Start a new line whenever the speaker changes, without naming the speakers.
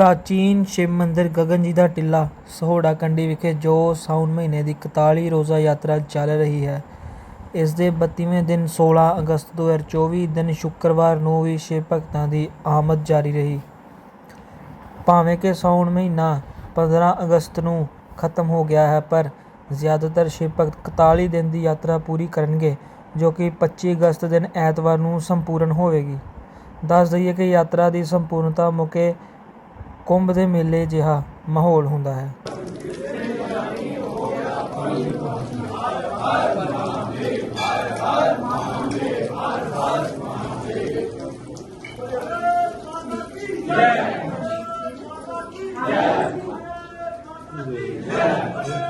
ਪ੍ਰਾਚੀਨ ਸ਼ਿਵ ਮੰਦਰ ਗਗਨ ਜੀ ਦਾ ਟਿੱਲਾ, ਸਹੋੜਾ ਕੰਡੀ ਵਿਖੇ ਜੋ ਸਾਉਣ ਮਹੀਨੇ ਦੀ 41 ਰੋਜ਼ਾ ਯਾਤਰਾ ਚੱਲ ਰਹੀ ਹੈ। ਇਸ ਦੇ 32ਵੇਂ ਦਿਨ 16 ਅਗਸਤ 2024 ਦਿਨ ਸ਼ੁੱਕਰਵਾਰ ਨੂੰ ਵੀ ਸ਼ਿਵ ਭਗਤਾਂ ਦੀ ਆਮਦ ਜਾਰੀ ਰਹੀ। ਭਾਵੇਂ ਕਿ ਸਾਉਣ ਮਹੀਨਾ 15 ਅਗਸਤ ਨੂੰ ਖਤਮ ਹੋ ਗਿਆ ਹੈ, ਪਰ ਜ਼ਿਆਦਾਤਰ ਸ਼ਿਵ ਭਗਤ 41 ਦਿਨ ਦੀ ਯਾਤਰਾ ਪੂਰੀ ਕਰਨਗੇ, ਜੋ ਕਿ 25 ਅਗਸਤ ਦਿਨ ਐਤਵਾਰ ਨੂੰ ਸੰਪੂਰਨ ਹੋਵੇਗੀ। ਦੱਸ ਦਈਏ ਕਿ ਯਾਤਰਾ ਦੀ ਸੰਪੂਰਨਤਾ ਮੌਕੇ ਕੁੰਭ ਦੇ ਮੇਲੇ ਜਿਹਾ ਮਾਹੌਲ ਹੁੰਦਾ ਹੈ Yeah.